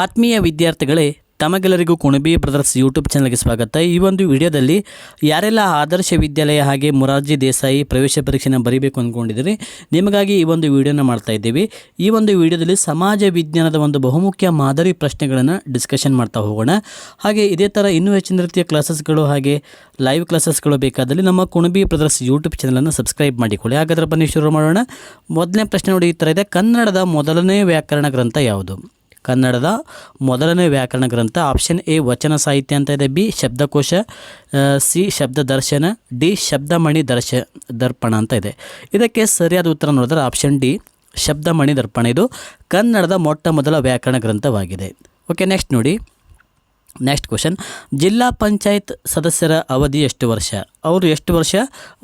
ಆತ್ಮೀಯ ವಿದ್ಯಾರ್ಥಿಗಳೇ, ತಮಗೆಲ್ಲರಿಗೂ ಕುಣಬಿ ಬ್ರದರ್ಸ್ ಯೂಟ್ಯೂಬ್ ಚಾನಲ್ಗೆ ಸ್ವಾಗತ. ಈ ಒಂದು ವಿಡಿಯೋದಲ್ಲಿ ಯಾರೆಲ್ಲ ಆದರ್ಶ ವಿದ್ಯಾಲಯ ಹಾಗೆ ಮೊರಾರ್ಜಿ ದೇಸಾಯಿ ಪ್ರವೇಶ ಪರೀಕ್ಷೆನ ಬರೀಬೇಕು ಅಂದ್ಕೊಂಡಿದ್ದೀರಿ ನಿಮಗಾಗಿ ಈ ಒಂದು ವಿಡಿಯೋನ ಮಾಡ್ತಾ ಇದ್ದೀವಿ. ಈ ಒಂದು ವಿಡಿಯೋದಲ್ಲಿ ಸಮಾಜ ವಿಜ್ಞಾನದ ಒಂದು ಬಹುಮುಖ್ಯ ಮಾದರಿ ಪ್ರಶ್ನೆಗಳನ್ನು ಡಿಸ್ಕಷನ್ ಮಾಡ್ತಾ ಹೋಗೋಣ. ಹಾಗೆ ಇದೇ ಥರ ಇನ್ನೂ ಹೆಚ್ಚಿನ ರೀತಿಯ ಕ್ಲಾಸಸ್ಗಳು ಹಾಗೆ ಲೈವ್ ಕ್ಲಾಸಸ್ಗಳು ಬೇಕಾದಲ್ಲಿ ನಮ್ಮ ಕುಣಬಿ ಬ್ರದರ್ಸ್ ಯೂಟ್ಯೂಬ್ ಚಾನಲನ್ನು ಸಬ್ಸ್ಕ್ರೈಬ್ ಮಾಡಿಕೊಳ್ಳಿ. ಹಾಗಾದ್ರೆ ಬನ್ನಿ ಶುರು ಮಾಡೋಣ. ಮೊದಲನೇ ಪ್ರಶ್ನೆ ನೋಡಿ ಈ ಥರ ಇದೆ. ಕನ್ನಡದ ಮೊದಲನೇ ವ್ಯಾಕರಣ ಗ್ರಂಥ ಯಾವುದು? ಕನ್ನಡದ ಮೊದಲನೇ ವ್ಯಾಕರಣ ಗ್ರಂಥ ಆಪ್ಷನ್ ಎ ವಚನ ಸಾಹಿತ್ಯ ಅಂತ ಇದೆ. ಬಿ, ಶಬ್ದಕೋಶ ಸಿ ಶಬ್ದ ದರ್ಶನ ಡಿ, ಶಬ್ದಮಣಿ ದರ್ಶ, ದರ್ಪಣ ಅಂತ ಇದೆ. ಇದಕ್ಕೆ ಸರಿಯಾದ ಉತ್ತರ ನೋಡಿದ್ರೆ ಆಪ್ಷನ್ ಡಿ ಶಬ್ದಮಣಿ ದರ್ಪಣ. ಇದು ಕನ್ನಡದ ಮೊಟ್ಟ ಮೊದಲ ವ್ಯಾಕರಣ ಗ್ರಂಥವಾಗಿದೆ. ಓಕೆ ನೆಕ್ಸ್ಟ್ ನೋಡಿ. ನೆಕ್ಸ್ಟ್ ಕ್ವಶನ್ ಜಿಲ್ಲಾ ಪಂಚಾಯತ್ ಸದಸ್ಯರ ಅವಧಿ ಎಷ್ಟು ವರ್ಷ? ಅವರು ಎಷ್ಟು ವರ್ಷ?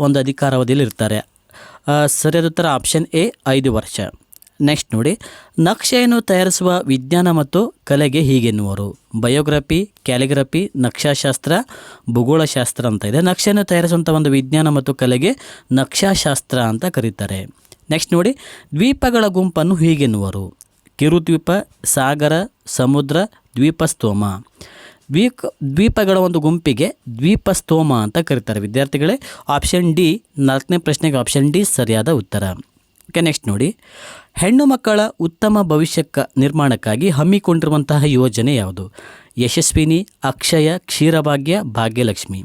ಒಂದು ಅಧಿಕಾರ ಅವಧಿಯಲ್ಲಿ ಇರ್ತಾರೆ ಸರಿಯಾದ ಉತ್ತರ ಆಪ್ಷನ್ ಎ ಐದು ವರ್ಷ. ನೆಕ್ಸ್ಟ್ ನೋಡಿ. ನಕ್ಷೆಯನ್ನು ತಯಾರಿಸುವ ವಿಜ್ಞಾನ ಮತ್ತು ಕಲೆಗೆ ಹೀಗೆನ್ನುವರು. ಬಯೋಗ್ರಫಿ, ಕ್ಯಾಲಿಗ್ರಫಿ, ನಕ್ಷಾಶಾಸ್ತ್ರ, ಭೂಗೋಳಶಾಸ್ತ್ರ ಅಂತ ಇದೆ. ನಕ್ಷೆಯನ್ನು ತಯಾರಿಸುವಂಥ ಒಂದು ವಿಜ್ಞಾನ ಮತ್ತು ಕಲೆಗೆ ನಕ್ಷಾಶಾಸ್ತ್ರ ಅಂತ ಕರೀತಾರೆ. ನೆಕ್ಸ್ಟ್ ನೋಡಿ, ದ್ವೀಪಗಳ ಗುಂಪನ್ನು ಹೀಗೆನ್ನುವರು. ಕಿರುದ್ವೀಪ, ಸಾಗರ, ಸಮುದ್ರ, ದ್ವೀಪಸ್ತೋಮ. ದ್ವೀಪ ದ್ವೀಪಗಳ ಒಂದು ಗುಂಪಿಗೆ ದ್ವೀಪಸ್ತೋಮ ಅಂತ ಕರೀತಾರೆ. ವಿದ್ಯಾರ್ಥಿಗಳೇ ಆಪ್ಷನ್ ಡಿ ನಾಲ್ಕನೇ ಪ್ರಶ್ನೆಗೆ ಆಪ್ಷನ್ ಡಿ ಸರಿಯಾದ ಉತ್ತರ. ಓಕೆ ನೆಕ್ಸ್ಟ್ ನೋಡಿ. ಹೆಣ್ಣು ಮಕ್ಕಳ ಉತ್ತಮ ಭವಿಷ್ಯಕ್ಕೆ ನಿರ್ಮಾಣಕ್ಕಾಗಿ ಹಮ್ಮಿಕೊಂಡಿರುವಂತಹ ಯೋಜನೆ ಯಾವುದು? ಯಶಸ್ವಿನಿ, ಅಕ್ಷಯ, ಕ್ಷೀರಭಾಗ್ಯ, ಭಾಗ್ಯಲಕ್ಷ್ಮಿ.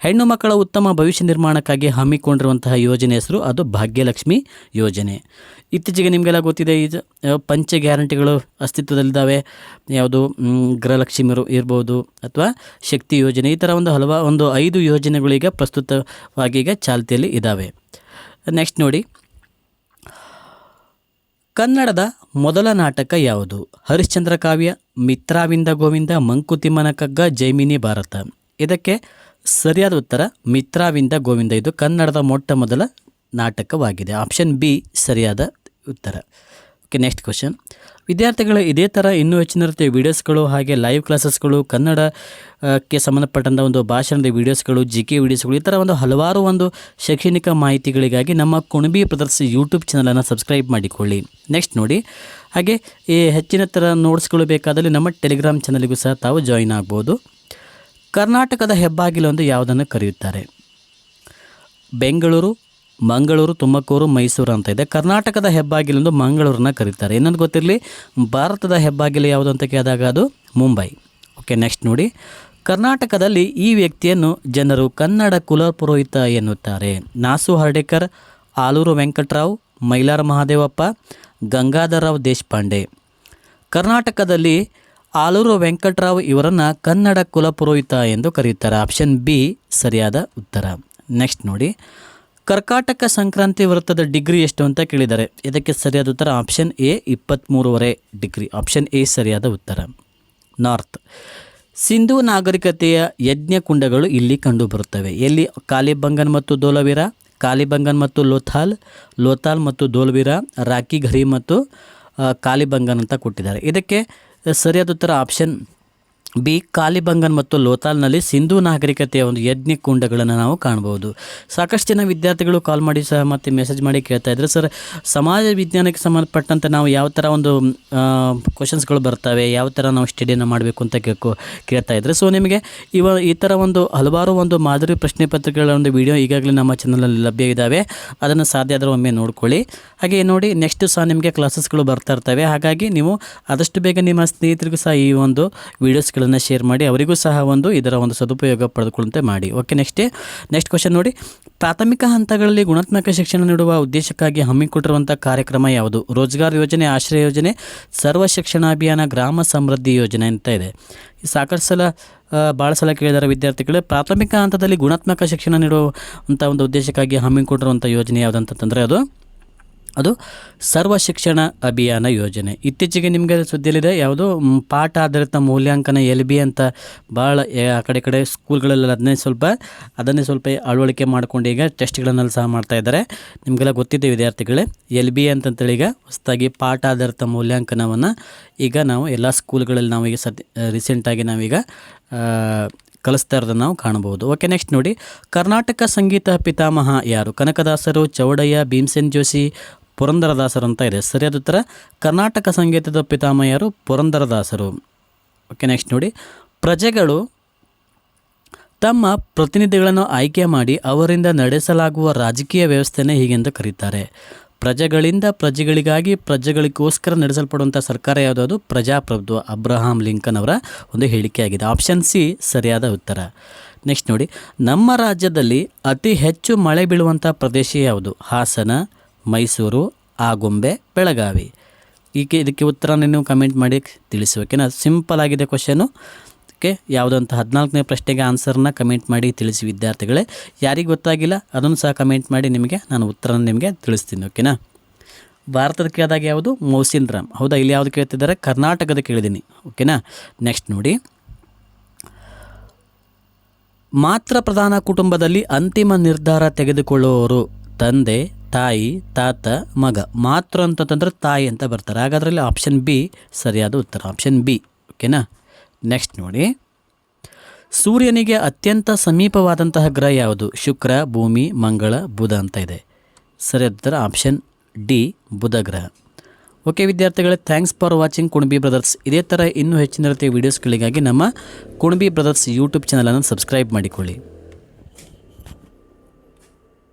ಹೆಣ್ಣು ಮಕ್ಕಳ ಉತ್ತಮ ಭವಿಷ್ಯ ನಿರ್ಮಾಣಕ್ಕಾಗಿ ಹಮ್ಮಿಕೊಂಡಿರುವಂತಹ ಯೋಜನೆ ಹೆಸರು ಅದು ಭಾಗ್ಯಲಕ್ಷ್ಮಿ ಯೋಜನೆ. ಇತ್ತೀಚೆಗೆ ನಿಮಗೆಲ್ಲ ಗೊತ್ತಿದೆ ಇದು ಪಂಚ ಗ್ಯಾರಂಟಿಗಳು ಅಸ್ತಿತ್ವದಲ್ಲಿದ್ದಾವೆ. ಯಾವುದು ಗೃಹಲಕ್ಷ್ಮಿ ಇರ್ಬೋದು ಅಥವಾ ಶಕ್ತಿ ಯೋಜನೆ, ಈ ಥರ ಒಂದು ಹಲವಾ, ಒಂದು ಐದು ಯೋಜನೆಗಳೀಗ ಪ್ರಸ್ತುತವಾಗಿ ಈಗ ಚಾಲ್ತಿಯಲ್ಲಿ ಇದ್ದಾವೆ ನೆಕ್ಸ್ಟ್ ನೋಡಿ. ಕನ್ನಡದ ಮೊದಲ ನಾಟಕ ಯಾವುದು? ಹರಿಶ್ಚಂದ್ರ ಕಾವ್ಯ, ಮಿತ್ರಾವಿಂದ ಗೋವಿಂದ ಮಂಕುತಿಮ್ಮನ ಕಗ್ಗ ಜೈಮಿನಿ ಭಾರತ. ಇದಕ್ಕೆ ಸರಿಯಾದ ಉತ್ತರ ಮಿತ್ರಾವಿಂದ ಗೋವಿಂದ. ಇದು ಕನ್ನಡದ ಮೊಟ್ಟ ಮೊದಲ ನಾಟಕವಾಗಿದೆ. ಆಪ್ಷನ್ ಬಿ ಸರಿಯಾದ ಉತ್ತರ. ಓಕೆ ನೆಕ್ಸ್ಟ್ ಕ್ವಶನ್ ವಿದ್ಯಾರ್ಥಿಗಳು ಇದೇ ಥರ ಇನ್ನೂ ಹೆಚ್ಚಿನ ರೀತಿಯ ವೀಡಿಯೋಸ್ಗಳು ಹಾಗೆ ಲೈವ್ ಕ್ಲಾಸಸ್ಗಳು ಕನ್ನಡಕ್ಕೆ ಸಂಬಂಧಪಟ್ಟಂಥ ಒಂದು ಭಾಷಣದ ವೀಡಿಯೋಸ್ಗಳು ಜಿ ಕೆ ವೀಡಿಯೋಸ್ಗಳು ಈ ಥರ ಒಂದು ಹಲವಾರು ಒಂದು ಶೈಕ್ಷಣಿಕ ಮಾಹಿತಿಗಳಿಗಾಗಿ ನಮ್ಮ ಕುಣಬಿ ಪ್ರದರ್ಶಿ ಯೂಟ್ಯೂಬ್ ಚಾನಲನ್ನು ಸಬ್ಸ್ಕ್ರೈಬ್ ಮಾಡಿಕೊಳ್ಳಿ. ನೆಕ್ಸ್ಟ್ ನೋಡಿ, ಹಾಗೆ ಈ ಹೆಚ್ಚಿನ ಥರ ನೋಟ್ಸ್ಗಳು ಬೇಕಾದಲ್ಲಿ ನಮ್ಮ ಟೆಲಿಗ್ರಾಮ್ ಚಾನಲಿಗೂ ಸಹ ತಾವು ಜಾಯಿನ್ ಆಗ್ಬೋದು. ಕರ್ನಾಟಕದ ಹೆಬ್ಬಾಗಿಲು ಒಂದು ಯಾವುದನ್ನು ಕರೆಯುತ್ತಾರೆ? ಬೆಂಗಳೂರು ಮಂಗಳೂರು, ತುಮಕೂರು, ಮೈಸೂರು ಅಂತ ಇದೆ. ಕರ್ನಾಟಕದ ಹೆಬ್ಬಾಗಿಲೆಂದು ಮಂಗಳೂರನ್ನ ಕರೀತಾರೆ. ಇನ್ನೊಂದು ಗೊತ್ತಿರಲಿ, ಭಾರತದ ಹೆಬ್ಬಾಗಿಲು ಯಾವುದು ಅಂತ ಕೇಳಿದಾಗ ಅದು ಮುಂಬೈ. ಓಕೆ, ನೆಕ್ಸ್ಟ್ ನೋಡಿ. ಕರ್ನಾಟಕದಲ್ಲಿ ಈ ವ್ಯಕ್ತಿಯನ್ನು ಜನರು ಕನ್ನಡ ಕುಲಪುರೋಹಿತ ಎನ್ನುತ್ತಾರೆ. ನಾಸು ಹರ್ಡೇಕರ್, ಆಲೂರು ವೆಂಕಟರಾವ್, ಮೈಲಾರ ಮಹಾದೇವಪ್ಪ ಗಂಗಾಧರರಾವ್ ದೇಶಪಾಂಡೆ. ಕರ್ನಾಟಕದಲ್ಲಿ ಆಲೂರು ವೆಂಕಟರಾವ್ ಇವರನ್ನು ಕನ್ನಡ ಕುಲಪುರೋಹಿತ ಎಂದು ಕರೆಯುತ್ತಾರೆ ಆಪ್ಷನ್ ಬಿ, ಸರಿಯಾದ ಉತ್ತರ. ನೆಕ್ಸ್ಟ್ ನೋಡಿ. ಕರ್ಕಾಟಕ ಸಂಕ್ರಾಂತಿ ವೃತ್ತದ ಡಿಗ್ರಿ ಎಷ್ಟು ಅಂತ ಕೇಳಿದ್ದಾರೆ ಇದಕ್ಕೆ ಸರಿಯಾದ ಉತ್ತರ ಆಪ್ಷನ್ ಎ ಇಪ್ಪತ್ತ್ಮೂರುವರೆ ಡಿಗ್ರಿ. ಆಪ್ಷನ್ ಎ, ಸರಿಯಾದ ಉತ್ತರ. ನಾರ್ತ್. ಸಿಂಧೂ ನಾಗರಿಕತೆಯ ಯಜ್ಞಕುಂಡಗಳು ಇಲ್ಲಿ ಕಂಡುಬರುತ್ತವೆ. ಎಲ್ಲಿ? ಕಾಲಿಬಂಗನ್ ಮತ್ತು ದೋಲವೀರ, ಕಾಲಿಬಂಗನ್ ಮತ್ತು ಲೋಥಾಲ್ ಲೋಥಾಲ್ ಮತ್ತು ದೋಲ್ವೀರ ರಾಕಿ ಘರಿ ಮತ್ತು ಕಾಲಿಬಂಗನ್ ಅಂತ ಕೊಟ್ಟಿದ್ದಾರೆ. ಇದಕ್ಕೆ, ಸರಿಯಾದ ಉತ್ತರ ಆಪ್ಷನ್ ಬಿ, ಕಾಲಿಬಂಗನ್ ಮತ್ತು ಲೋತಾಲ್ನಲ್ಲಿ ಸಿಂಧೂ ನಾಗರಿಕತೆಯ ಒಂದು ಯಜ್ಞ ಕುಂಡಗಳನ್ನು ನಾವು ಕಾಣ್ಬೋದು ಸಾಕಷ್ಟು ಜನ ವಿದ್ಯಾರ್ಥಿಗಳು ಕಾಲ್ ಮಾಡಿ ಸಹ ಮತ್ತು ಮೆಸೇಜ್ ಮಾಡಿ ಕೇಳ್ತಾ ಇದ್ರು. ಸರ್, ಸಮಾಜ ವಿಜ್ಞಾನಕ್ಕೆ ಸಂಬಂಧಪಟ್ಟಂತೆ ನಾವು ಯಾವ ಥರ ಒಂದು ಕ್ವಶನ್ಸ್ಗಳು ಬರ್ತವೆ, ಯಾವ ಥರ ನಾವು ಸ್ಟಡಿಯನ್ನು ಮಾಡಬೇಕು ಅಂತ ಕೇಳ್ಕೊ ಕೇಳ್ತಾ ಇದ್ರು. ಸೊ ನಿಮಗೆ ಇವ, ಈ ಥರ ಒಂದು ಹಲವಾರು ಒಂದು ಮಾದರಿ ಪ್ರಶ್ನೆ ಪತ್ರಿಕೆಗಳ ಒಂದು ವಿಡಿಯೋ ಈಗಾಗಲೇ ನಮ್ಮ ಚಾನಲಲ್ಲಿ ಲಭ್ಯ ಇದ್ದಾವೆ ಅದನ್ನು ಸಾಧ್ಯ ಆದರೂ ಒಮ್ಮೆ ನೋಡ್ಕೊಳ್ಳಿ. ಹಾಗೆ ನೋಡಿ ನೆಕ್ಸ್ಟ್ ಸಹ ನಿಮಗೆ ಕ್ಲಾಸಸ್ಗಳು ಬರ್ತಾ ಇರ್ತವೆ. ಹಾಗಾಗಿ ನೀವು ಆದಷ್ಟು ಬೇಗ ನಿಮ್ಮ ಸ್ನೇಹಿತರಿಗೂ ಸಹ ಈ ಒಂದು ವೀಡಿಯೋಸ್ಗಳನ್ನು ಶೇರ್ ಮಾಡಿ ಅವರಿಗೂ ಸಹ ಒಂದು ಇದರ ಒಂದು ಸದುಪಯೋಗ ಪಡೆದುಕೊಳ್ಳುವಂತೆ ಮಾಡಿ. ಓಕೆ ನೆಕ್ಸ್ಟ್ ನೆಕ್ಸ್ಟ್ ಕ್ವಶನ್ ನೋಡಿ. ಪ್ರಾಥಮಿಕ ಹಂತಗಳಲ್ಲಿ ಗುಣಾತ್ಮಕ ಶಿಕ್ಷಣ ನೀಡುವ ಉದ್ದೇಶಕ್ಕಾಗಿ ಹಮ್ಮಿಕೊಂಡಿರುವಂಥ ಕಾರ್ಯಕ್ರಮ ಯಾವುದು? ರೋಜ್ಗಾರ್ ಯೋಜನೆ, ಆಶ್ರಯ ಯೋಜನೆ, ಸರ್ವ ಶಿಕ್ಷಣ ಅಭಿಯಾನ ಗ್ರಾಮ ಸಮೃದ್ಧಿ ಯೋಜನೆ ಅಂತ ಇದೆ. ಸಾಕಷ್ಟು ಸಲ ಭಾಳ ಸಲ ಕೇಳಿದಾರೆ ವಿದ್ಯಾರ್ಥಿಗಳು, ಪ್ರಾಥಮಿಕ ಹಂತದಲ್ಲಿ ಗುಣಾತ್ಮಕ ಶಿಕ್ಷಣ ನೀಡುವಂಥ ಒಂದು ಉದ್ದೇಶಕ್ಕಾಗಿ ಹಮ್ಮಿಕೊಂಡಿರುವಂಥ ಯೋಜನೆ ಯಾವುದಂತಂದರೆ ಅದು ಅದು ಸರ್ವ ಶಿಕ್ಷಣ ಅಭಿಯಾನ ಯೋಜನೆ. ಇತ್ತೀಚೆಗೆ ನಿಮಗೆ ಸುದ್ದಿಯಲ್ಲಿದೆ, ಯಾವುದು ಪಾಠ ಆಧಾರಿತ ಮೌಲ್ಯಾಂಕನ ಎಲ್ ಬಿ ಅಂತ ಭಾಳ ಆ ಕಡೆ ಕಡೆ ಸ್ಕೂಲ್ಗಳಲ್ಲಿ ಅದನ್ನೇ ಸ್ವಲ್ಪ ಅದನ್ನೇ ಸ್ವಲ್ಪ ಅಳವಡಿಕೆ ಮಾಡ್ಕೊಂಡು ಈಗ ಟೆಸ್ಟ್ಗಳನ್ನೆಲ್ಲ ಸಹ ಮಾಡ್ತಾ ಇದ್ದಾರೆ. ನಿಮಗೆಲ್ಲ ಗೊತ್ತಿದೆ ವಿದ್ಯಾರ್ಥಿಗಳೇ, ಎಲ್ ಬಿ ಅಂತಂತೇಳಿ ಈಗ ಹೊಸದಾಗಿ ಪಾಠ ಆಧಾರಿತ ಮೌಲ್ಯಾಂಕನವನ್ನು ಈಗ ನಾವು ಎಲ್ಲ ಸ್ಕೂಲ್ಗಳಲ್ಲಿ ನಾವು ಈಗ ಸದ್ಯ ರೀಸೆಂಟಾಗಿ ನಾವೀಗ ಕಲಿಸ್ತಾ ಇರೋದನ್ನು ನಾವು ಕಾಣಬಹುದು. ಓಕೆ, ನೆಕ್ಸ್ಟ್ ನೋಡಿ. ಕರ್ನಾಟಕ ಸಂಗೀತ ಪಿತಾಮಹ ಯಾರು? ಕನಕದಾಸರು, ಚೌಡಯ್ಯ, ಭೀಮಸೇನ್ ಜೋಶಿ ಪುರಂದರದಾಸರು ಅಂತ ಇದೆ. ಸರಿಯಾದ ಉತ್ತರ ಕರ್ನಾಟಕ ಸಂಗೀತದ ಪಿತಾಮಹರು ಪುರಂದರದಾಸರು. ಓಕೆ ನೆಕ್ಸ್ಟ್ ನೋಡಿ. ಪ್ರಜೆಗಳು ತಮ್ಮ ಪ್ರತಿನಿಧಿಗಳನ್ನು ಆಯ್ಕೆ ಮಾಡಿ ಅವರಿಂದ ನಡೆಸಲಾಗುವ ರಾಜಕೀಯ ವ್ಯವಸ್ಥೆನೇ ಹೀಗೆಂದು ಕರೀತಾರೆ. ಪ್ರಜೆಗಳಿಂದ ಪ್ರಜೆಗಳಿಗಾಗಿ ಪ್ರಜೆಗಳಿಗೋಸ್ಕರ ನಡೆಸಲ್ಪಡುವಂಥ ಸರ್ಕಾರ ಯಾವುದಾದ್ರು ಪ್ರಜಾಪ್ರಭುತ್ವ. ಅಬ್ರಹಾಂ ಲಿಂಕನ್ ಅವರ ಒಂದು ಹೇಳಿಕೆಯಾಗಿದೆ. ಆಪ್ಷನ್ ಸಿ ಸರಿಯಾದ ಉತ್ತರ. ನೆಕ್ಸ್ಟ್ ನೋಡಿ. ನಮ್ಮ ರಾಜ್ಯದಲ್ಲಿ ಅತಿ ಹೆಚ್ಚು ಮಳೆ ಬೀಳುವಂಥ ಪ್ರದೇಶ ಯಾವುದು? ಹಾಸನ ಮೈಸೂರು ಆಗುಂಬೆ ಬೆಳಗಾವಿ. ಈಕೆ ಇದಕ್ಕೆ ಉತ್ತರನ ನೀವು ಕಮೆಂಟ್ ಮಾಡಿ ತಿಳಿಸಿ ಸಿಂಪಲ್ ಆಗಿದೆ ಕ್ವಶನು ಓಕೆ ಯಾವುದಂತ ಹದಿನಾಲ್ಕನೇ ಪ್ರಶ್ನೆಗೆ ಆನ್ಸರ್ನ ಕಮೆಂಟ್ ಮಾಡಿ ತಿಳಿಸಿ ವಿದ್ಯಾರ್ಥಿಗಳೇ. ಯಾರಿಗೆ ಗೊತ್ತಾಗಿಲ್ಲ, ಅದನ್ನು ಸಹ ಕಮೆಂಟ್ ಮಾಡಿ ನಿಮಗೆ ನಾನು ಉತ್ತರನ ನಿಮಗೆ ತಿಳಿಸ್ತೀನಿ ಓಕೆನಾ ಭಾರತದ ಕೇಳಿದಾಗ ಯಾವುದು? ಮೌಸಿನ್ ರಾಮ್. ಹೌದಾ? ಇಲ್ಲಿ ಯಾವುದು ಕೇಳ್ತಿದ್ದಾರೆ? ಕರ್ನಾಟಕದ ಕೇಳಿದ್ದೀನಿ ಓಕೆನಾ ನೆಕ್ಸ್ಟ್ ನೋಡಿ. ಮಾತ್ರ ಪ್ರಧಾನ ಕುಟುಂಬದಲ್ಲಿ ಅಂತಿಮ ನಿರ್ಧಾರ ತೆಗೆದುಕೊಳ್ಳುವವರು ತಂದೆ ತಾಯಿ, ತಾತ, ಮಗ. ಮಾತೃ ಅಂತಂದ್ರೆ ತಾಯಿ ಅಂತ ಬರ್ತಾರೆ. ಹಾಗಾದ್ರಲ್ಲಿ ಆಪ್ಷನ್ ಬಿ ಸರಿಯಾದ ಉತ್ತರ. ಆಪ್ಷನ್ ಬಿ ಓಕೆನಾ ನೆಕ್ಸ್ಟ್ ನೋಡಿ. ಸೂರ್ಯನಿಗೆ ಅತ್ಯಂತ ಸಮೀಪವಾದಂತಹ ಗ್ರಹ ಯಾವುದು? ಶುಕ್ರ, ಭೂಮಿ, ಮಂಗಳ, ಬುಧ ಅಂತ ಇದೆ. ಸರಿಯಾದ ಉತ್ತರ ಆಪ್ಷನ್ ಡಿ ಬುಧ ಗ್ರಹ. ಓಕೆ ವಿದ್ಯಾರ್ಥಿಗಳೇ thanks for watching Kunabi brothers ಇದೇ ಥರ ಇನ್ನೂ ಹೆಚ್ಚಿನ ರೀತಿಯ ವೀಡಿಯೋಸ್ಗಳಿಗಾಗಿ ನಮ್ಮ ಕುಣಬಿ ಬ್ರದರ್ಸ್ ಯೂಟ್ಯೂಬ್ ಚಾನಲನ್ನು ಸಬ್ಸ್ಕ್ರೈಬ್ ಮಾಡಿಕೊಳ್ಳಿ.